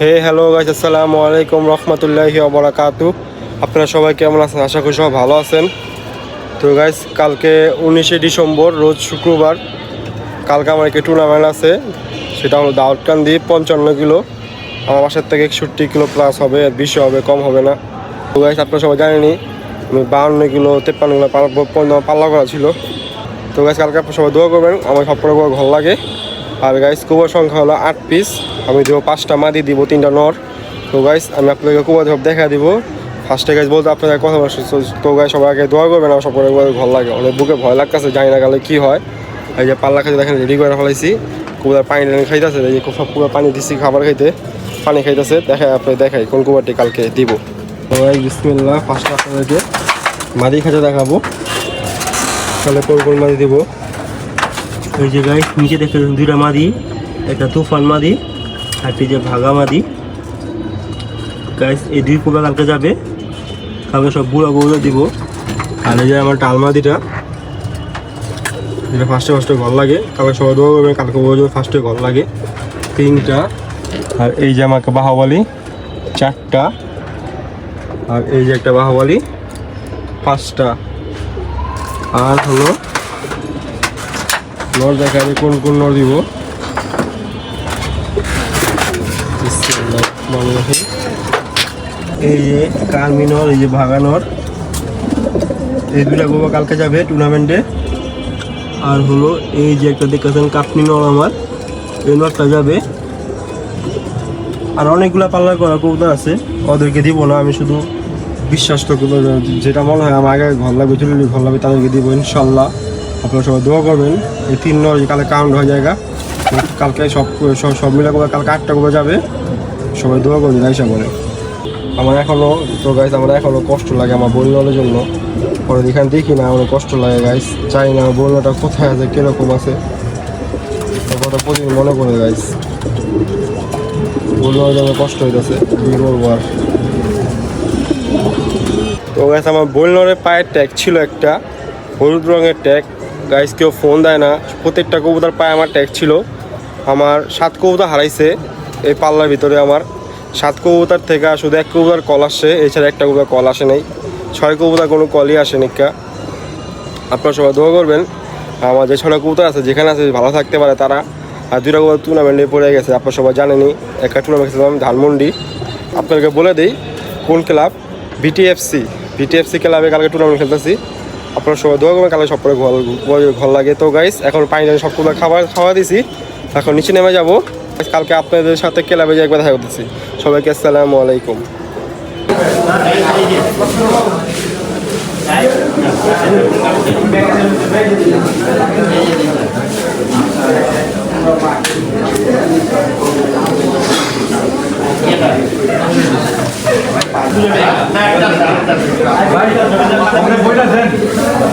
হে hello guys আসসালামু আলাইকুম রহমতুল্লাহি অবরাকাতু আপনারা সবাই কেমন আছেন? আশা করি সবাই ভালো আছেন। তো গাইস কালকে উনিশে ডিসেম্বর, রোজ শুক্রবার, কালকে আমার একটি টুর্নামেন্ট আছে। সেটা হলো দাউদকান্দি পঞ্চান্ন কিলো। আমার বাসার থেকে একষট্টি কিলো প্লাস হবে বেশি হবে, কম হবে না। তো গাইস আপনারা সবাই জানেনি আমি বাহান্ন কিলো, তেপ্পান্ন কিলো পাল্লা করা ছিল। তো গাইস কালকে আপনার সবাই দোয়া করবেন, আমার সব করে ভালো লাগে। আর গাইস কুবার সংখ্যা হলো আট পিস আমি দেবো পাঁচটা, মাদি দিব তিনটা নর। তো গাইস আমি আপনাদেরকে কুবার সব দেখা দিব। ফার্স্টে গাইস বলতে আপনাদের কথা বলছি তো গাইস সবাই আগে দোয়া করবেন, আমার সব করে ভালো লাগে। অনেক বুকে ভয় লাগতেছে, জানি না গেলে কী হয়। এই যে পাল্লা খাইতে দেখেন রেডি করে ফেলাইছি। কুবার পানি টানি খাইতেছে, এই যে কুবার পানি দিচ্ছি খাবার খাইতে। পানি খাইতেছে দেখাই আপনি দেখাই কোন কুবারটি কালকে দিব। তো গাইস বিসমিল্লাহ ফার্স্টে আপনাদেরকে মাদি খাইতে দেখাবো। তাহলে কোন কোন মাদি দিব? ওই যে গাইস নিচে পাচ্ছেন দুইটা মাদি, একটা তুফান মাদি, আর যে ভাগা মাদি। গাইস এই দুই কোবা কালকে যাবে, কালকে সব বুড়া গৌড়া দিব। আর এই যে আমার টাল মাদিটা যেটা ফার্স্টে ফার্স্টে ঘর লাগে। কালকে সবাই দোয়া করবেন, কালকে বলবে ফার্স্টে ঘর লাগে। তিনটা, আর এই যে আমাকে বাহাবালি, চারটা, আর এই যে একটা বাহাবালি, পাঁচটা। আর হলো নর দেখা যাবে কোন কোন নর দিব। এই যে কার্মিনর এই যে ভাগানর এই দুটা গোবা কালকে যাবে টুর্নামেন্টে আর হলো এই যে একটা দেখতেছেন কাপনি নর আমার, এই নরটা যাবে। আর অনেকগুলা পাল্লা করা কবুতর আছে, ওদেরকে দিব না, আমি শুধু বিশ্বাস তো যেটা মনে হয় আমার আগে ঘর লাগবে চলে ঘর লাগবে, তাদেরকে দিব ইনশাল্লাহ। আপনারা সবাই দোয়া করবেন। এই তিন নয় কালে কাউন্ট হয়ে জায়গা। কালকে সব সব সব মিলে করে কালকে আটটা করে যাবে। সবাই দোয়া করবেন আইসা বলে। আমার এখনও তো গাইস আমার এখনও কষ্ট লাগে আমার বন্যার জন্য। পরে এখানে দেখি না, আমার কষ্ট লাগে গাইস চাই না বন্যাটা কোথায় আছে, কীরকম আছে। কথা প্রতিদিন মনে করে গাইস বন্যার জন্য কষ্ট হইতেছে, কী করব আর। তো গাইস আমার বলনরে পায়ের ট্যাগ ছিল একটা, হলুদ রঙের ট্যাগ গাইস কেউ ফোন দেয় না। প্রত্যেকটা কবুতার পায়ে আমার ট্যাগ ছিল। আমার সাত কবুতর হারাইছে এই পাল্লার ভিতরে আমার। সাত কবুতার থেকে শুধু এক কবুতার কল আসছে, এছাড়া একটা কবুতার কল আসে নাই। ছয় কবুতার কোনো কলই আসে নিকা আপনারা সবাই দোয়া করবেন। আমার যে ছটা কবুতর আছে, যেখানে আছে, ভালো থাকতে পারে তারা। আর দুটা কবুতর টুর্নামেন্টে পড়ে গেছে, আপনারা সবাই জানেনি একটা টুর্নামেন্ট খেলছিলাম ধানমন্ডি। আপনাদেরকে বলে দিই, কোন ক্লাব? বিটিএফসি বিটিএফসি ক্লাবে কালকে টুর্নামেন্ট খেলতেছি। আপনারা সবাই দোয়া করবেন কালকে সব করে ঘর ঘর লাগে। তো গাইস এখন পানি টানি সবগুলো খাবার খাওয়া দিছি। এখন নিচে নেমে যাব। কালকে আপনাদের সাথে ক্লাবে যে একবার দেখা করতেছি। সবাইকে আসসালামু আলাইকুম। আপনি বইটা দেন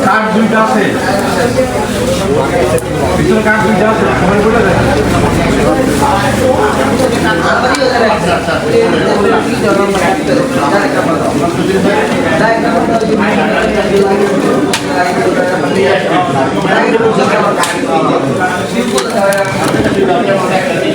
কার্ড দুইটা আছে ভিতরে কার্ড দুইটা আছে আমার বইটা দেন এটা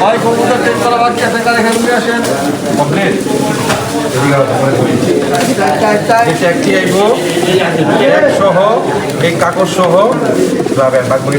ভাই কবুতর কার এখানে নিয়ে আসেন। একটি সহ এই কাকর সহ যাবেন এখানে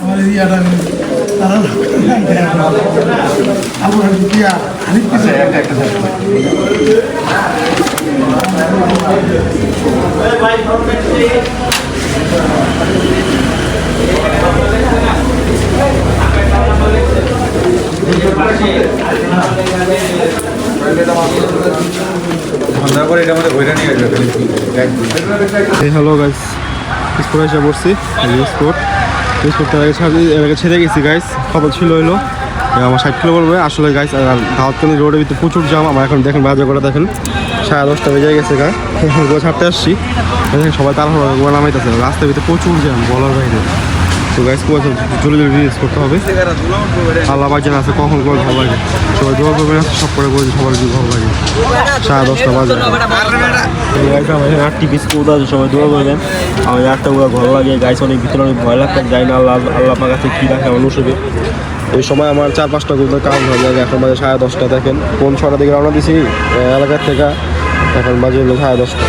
আমার এই ইয়াটা তারা আমার দিয়া হানিফ কিছু একটা একটা ঠান্ডা করে হ্যালো গাইস স্পোর্ট এসে পড়ছি স্পোর্ট। আগে ছাড়ি আগে ছেড়ে গেছি গাইস খবর ছিল হইল, এ আমার ষাট কিলো পড়বে। আসলে গাইস দাওয়াতকানি রোডের ভিতরে প্রচুর জাম আমার এখন দেখেন বাজার করে দেখেন। সাড়ে দশটা বেজে গেছে গা গোয়া ছাড়তে আসছি। সবাই তার নামাইতেছে, রাস্তার ভিতরে প্রচুর জ্যাম বলার বাইরে। তো গাইস কুয়া জরুরি রিলিজ করতে হবে। আল্লাহ বাজান আছে কখন করে ভালো লাগে। সবাই দোয়া করবেন সব করে বলছি সবার যদি ভালো লাগে। সাড়ে দশটা বাজে। আটটি পিস কোদা সবাই দোয়া করবেন। আমার আটটা ওরা ভালো লাগে। গাইস অনেক ভিতরে অনেক ভয় লাগতে যায় না আল্লাহ আল্লাহ পাক কাছে কী রাখে মানুষ হবে এই সময় আমার চার পাঁচটা কোদা কাম হয়ে যায় এখন বাজে সাড়ে দশটা দেখেন। কোন ছটা দিকে রওনা দিছি? এলাকার থেকে। এখন বাজে হলো সাড়ে দশটা।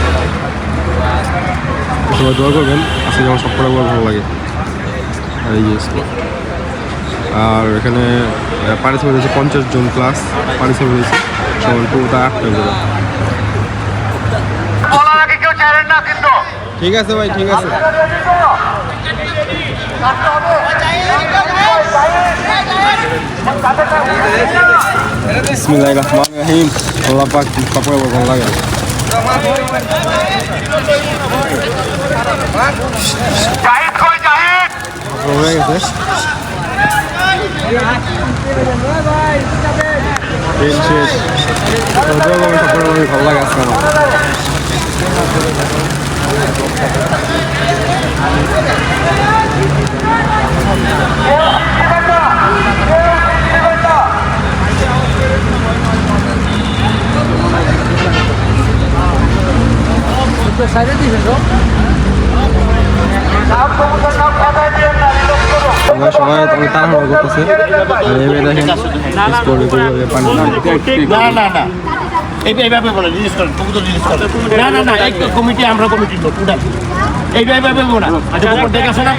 সবাই দোয়া করবেন আজকে আমার সব করে ভালো লাগে। আর এখানে পার্টিসিপেট হয়েছে পঞ্চাশ জন ক্লাস সবাই কোদা আটটা করে। ঠিক আছে ভাই, ঠিক আছে। বিসমিল্লাহির রহমানির রহিম। আল্লাহ পাক কাপড়ে ভালো লাগে। কাপড় হয়ে গেছে ট্রেন শেষ ভালো লাগে আজকে আমার আমরা সবাই অনেক তাড়াহুড়ো করতেছে। আর এবার দেখেন পানি না না না এইভাবে বলে রিলিজ করেন কবুতর রিলিজ করেন না না না এই কমিটি আমরা কমিটি লোক উঠান। এইভাবে বলব না। আচ্ছা আসো না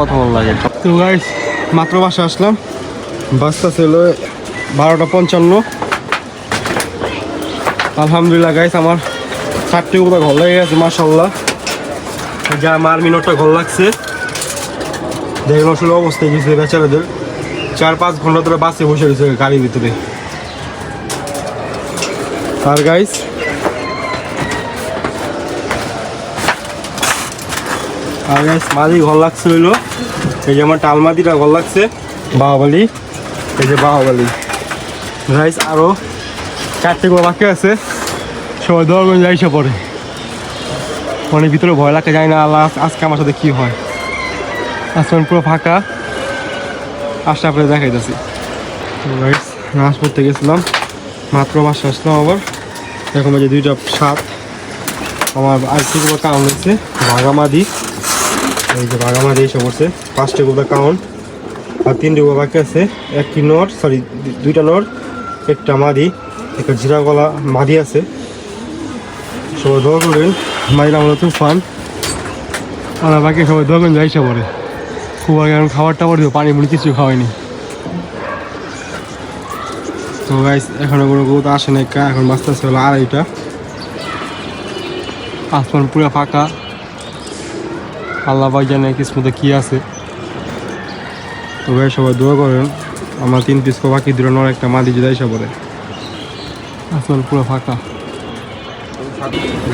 কথা ভালো লাগে। তো মাত্র বাসা আসলাম। বাসটা ছিল বারোটা পঞ্চান্ন। আলহামদুলিল্লাহ গাইস আমার চারটে কোথাও ঘর লেগে গেছে মাসাল্লাহ যা মার মিনটটা ঘর লাগছে। দেখলাম আসলে অবস্থায় গেছে বেচারাদের। চার পাঁচ ঘণ্টা ধরে বাসে বসে রয়েছে গাড়ির ভিতরে। আর গাইস আর গাইস মাদি ঘর লাগছে হইল। এই যে আমার টালমাদিটা ঘর লাগছে, বাহুবালি। এই যে বাহুবালি। গাইস আরও চারটে করে বাকি আছে। সবাই দরগঞ্জ যাইসে পড়ে। মানে ভিতরে ভয় লাগতে যায় না আল্লাহ আজকে আমার সাথে কি হয়। আসমান পুরো ফাঁকা। আসতে আপনাদের দেখাইতেছি। গাইস নাচ পড়তে গেছিলাম। মাত্র মাসে আসলাম আবার। এখন বাজে দুইটা সাত। আমার আর কি কোনো কাউন্ট হচ্ছে ভাগামাদি এই যে ভাগামাদি এসে পড়ছে। পাঁচটা গোদা কাউন্ট আর তিনটে বাকি আছে। একটি নর সরি দুইটা নর। একটা মাদি, একটা জিরা গলা মাদি আছে। সবাই দোয়া করবেন মাদির আমরা তুফান আর বাকি সবাই দোয়া করবেন যাইসা পড়ে খুব আগে এখন খাবার টাবার দিও পানি মুড়ি কিছু খাওয়াইনি। তো গাইস এখনও কোনো গোত আসে নাই কা, এখন বাঁচতে আসতে হলো আড়াইটা। আসমান পুরো ফাঁকা। আল্লাহ ভাই জানে কিসমতে কী আছে। তো ভাই সবাই দোয়া করেন। আমার তিন পিস বাকি দিল নর একটা মাদি যদি এসে পড়ে আসমান পুরো ফাঁকা।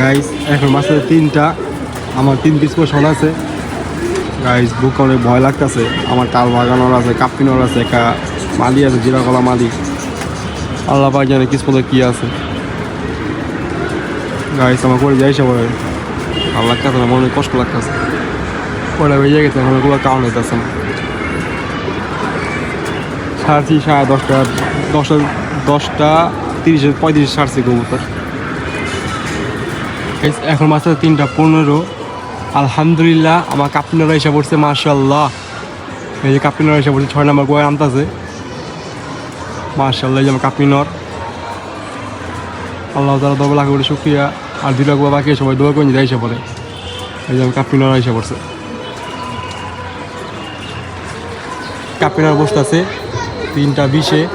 গাইস এখন বাঁচতে তিনটা। আমার তিন পিস শোন আছে। গাইস বুক অনেক ভয় লাগতেছে। আমার টাল বাগানোর আছে কাপ্পিনোর আছে একটা মাদি আছে জিরা কলা মাদি। আল্লাহ পাক জানে কিসমতে কি আছে। গাইস আমার করে যাই সবাই ভালো লাগতেছে না মনে কষ্ট লাগতেছে। ওটা বেজে গেছে এখন ওগুলো কারণ হইতেছে না। সারছি সাড়ে দশটা দশটা দশটা, তিরিশে, পঁয়ত্রিশ সারছি কবুতর। এখন মাত্র তিনটা পনেরো। আলহামদুলিল্লাহ, আমার কাপিনারা এসে পড়ছে মার্শাল্লাহ এই যে কাপিনারা এসে পড়ছে, ছয় নম্বর গোয়া নামতাছে। মার্শাল্লাহ এই যে আমার কাপিনর আল্লাহ তালা দবা লাখ করে শুক্রিয়া। আর দুই লাখ বাকি সবাই দোয়া করে এসে পড়ে। এই যে আমার কাপিনরা এসে পড়ছে। কাপিনার বসতে আছে। তিনটা বিশে।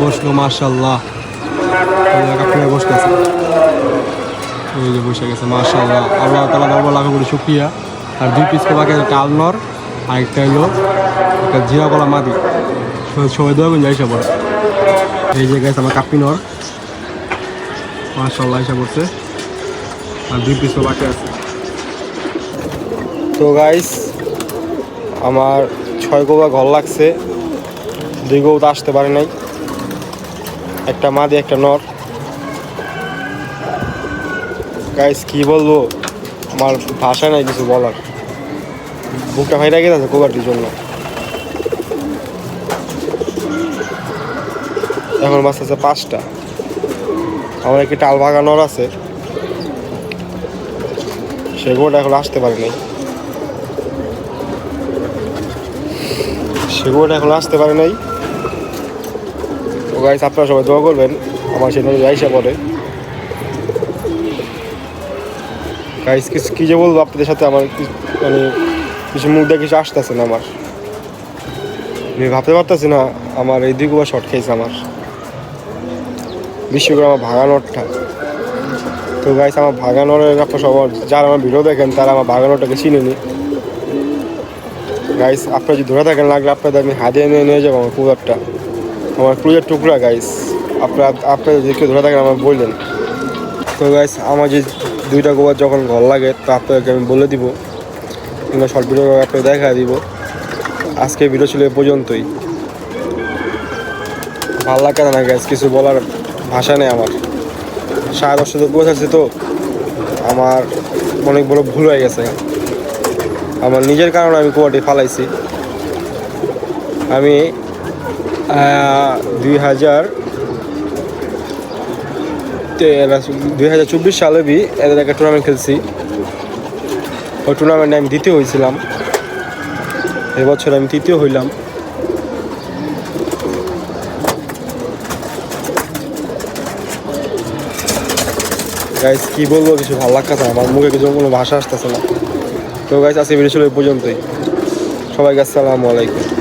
বসল মার্শাল্লাহ বসতে আছে। এই যে বসে গেছে মার্শাল্লাহ আল্লাহ তালা দরবার লাখ করে শুক্রিয়া। আর দুই পিস আলনর, আর একটা হলো একটা জিরা কলা মাদি। সবাই- দোয়া করে যাইসা এই যে গেছে আমার কাপিনর মার্শাল্লাহ এসে করছে আর দুই পিস বাকি আছে। তো গাইস আমার ছয় গোবা ঘর লাগছে। দুই গৌ তো আসতে পারে নাই। একটা মাদি, একটা নর। গাইস কি বলব? আমার ভাষা নাই কিছু বলার। বুকটা ফাইটা গেছে গোবারটির জন্য। এখন বাস আছে পাঁচটা। আমার একটি টাল ভাগা নর আছে। সে এখন আসতে পারে নাই। সে গোটা এখন আসতে পারে নাই। তো গাইস আপনারা সবাই দোয়া করবেন, আমার সে নদী আইসা পড়ে। গাইস কিছু কী যে বলব আপনাদের সাথে, আমার মানে কিছু মুখ দিয়ে কিছু আসতেছে না আমার। আমি ভাবতে পারতেছি না, আমার এই দিকে শর্ট খেয়েছে আমার। বিশেষ করে আমার ভাগানোরটা। তো গাইস আমার ভাগানোরের আপনার সবার যারা আমার ভিডিও দেখেন, তারা আমার ভাগানোরটাকে চিনে নি গাইস আপনারা যদি ধরে থাকেন লাগলে আপনাদের আমি হাতিয়ে নিয়ে নিয়ে যাব আমার কুলারটা আমার ক্রুজের টুকরা গাইস আপনার, আপনারা যদি কেউ ধরে থাকেন আমার বললেন। তো গাইস আমার যে দুইটা গোবার যখন ঘর লাগে, তো আপনাদেরকে আমি বলে দিব। কিংবা শর্ট ভিডিও আপনাকে দেখা দিব। আজকে ভিডিও ছিল এ পর্যন্তই। ভালো লাগে না গাইস কিছু বলার ভাষা নেই আমার। সাড়ে দশটা তো পৌঁছাচ্ছি তো। আমার অনেক বড় ভুল হয়ে গেছে। আমার নিজের কারণে আমি কুয়াটি ফালাইছি। আমি দুই হাজার দুই হাজার চব্বিশ সালে বি এদের একটা টুর্নামেন্ট খেলছি। ওই টুর্নামেন্টে আমি দ্বিতীয় হয়েছিলাম এবছর আমি তৃতীয় হইলাম। গাইস কি বলব, কিছু ভালো লাগতেছে আমার মুখে কিছু কোনো ভাষা আসতেছে না। তো গাছ আজকে ভিডিও ছিল পর্যন্তই। সবাইকে আসসালামু আলাইকুম।